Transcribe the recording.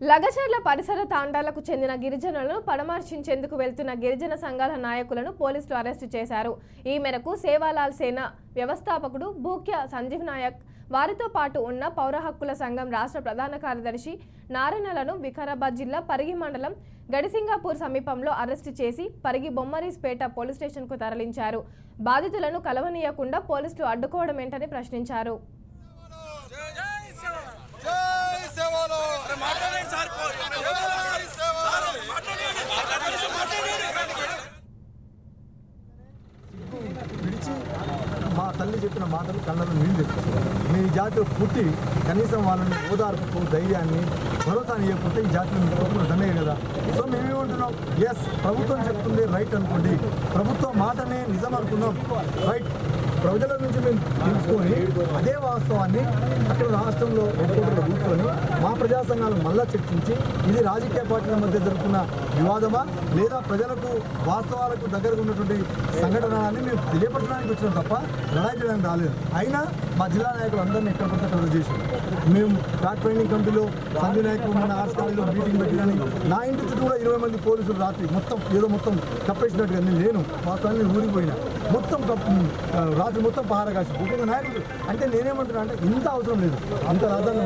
లగచర్ల పరిసర తాండాలకు చెందిన గిరిజనులను పరామర్శించేందుకు వెళ్తున్న గిరిజన సంఘాల నాయకులను పోలీసులు అరెస్టు చేశారు. ఈ మేరకు సేవాలాల్ సేన వ్యవస్థాపకుడు భూక్య సంజీవ్ నాయక్ వారితో పాటు ఉన్న పౌర హక్కుల సంఘం రాష్ట్ర ప్రధాన కార్యదర్శి నారాయణలను వికారాబాద్ జిల్లా పరిగి మండలం గడిసింగాపూర్ సమీపంలో అరెస్టు చేసి పరిగి బొమ్మరీస్పేట పోలీస్ స్టేషన్కు తరలించారు. బాధితులను కలవనీయకుండా పోలీసులు అడ్డుకోవడం ఏంటని ప్రశ్నించారు. తల్లి చెప్పిన మాటలు కళ్ళలో నీళ్ళు తెచ్చుకోవాలి మీ జాతిలో పుట్టి కనీసం వాళ్ళని ఓదార్పు ధైర్యాన్ని భరోసాని ఇవ్వకపోతే ఈ జాతిని మీకు దండే కదా. సో మేమేమంటున్నాం? ఎస్ ప్రభుత్వం చెప్తుంది రైట్ అనుకోండి. ప్రభుత్వం మాటనే నిజం అనుకున్నాం రైట్ ప్రజల నుంచి మేము తెలుసుకొని అదే వాస్తవాన్ని అక్కడ రాష్ట్రంలో ఒక్కొక్కరు కూర్చొని మా ప్రజా సంఘాలు మళ్ళా చర్చించి ఇది రాజకీయ పార్టీల మధ్య జరుగుతున్న వివాదమా లేదా ప్రజలకు వాస్తవాలకు దగ్గరగా ఉన్నటువంటి సంఘటన అని మేము తెలియపరచడానికి వచ్చినాం తప్ప లడాయి చేయడానికి రాలేదు. అయినా మా జిల్లా నాయకులు అందరినీ ఎక్కడ పడితే అక్కడ చేసి మేము ట్రాక్ ట్రైనింగ్ కమిటీలో సంజయ్ నాయక్ మన ఆర్ట్స్ కాలేజీలో మీటింగ్ పెట్టినని నా ఇంటి చుట్టూ కూడా ఇరవై మంది పోలీసులు రాత్రి మొత్తం ఏదో మొత్తం కప్పేసినట్టుగా నేను లేను వాస్తవాన్ని ఊరిపోయినా మొత్తం రాత్రి ఆ, మొత్తం పహార కాసి ముఖ్యంగా నాయకులు అంటే నేనేమంటున్నా అంటే ఇంత అవసరం లేదు. అంత రాజధాని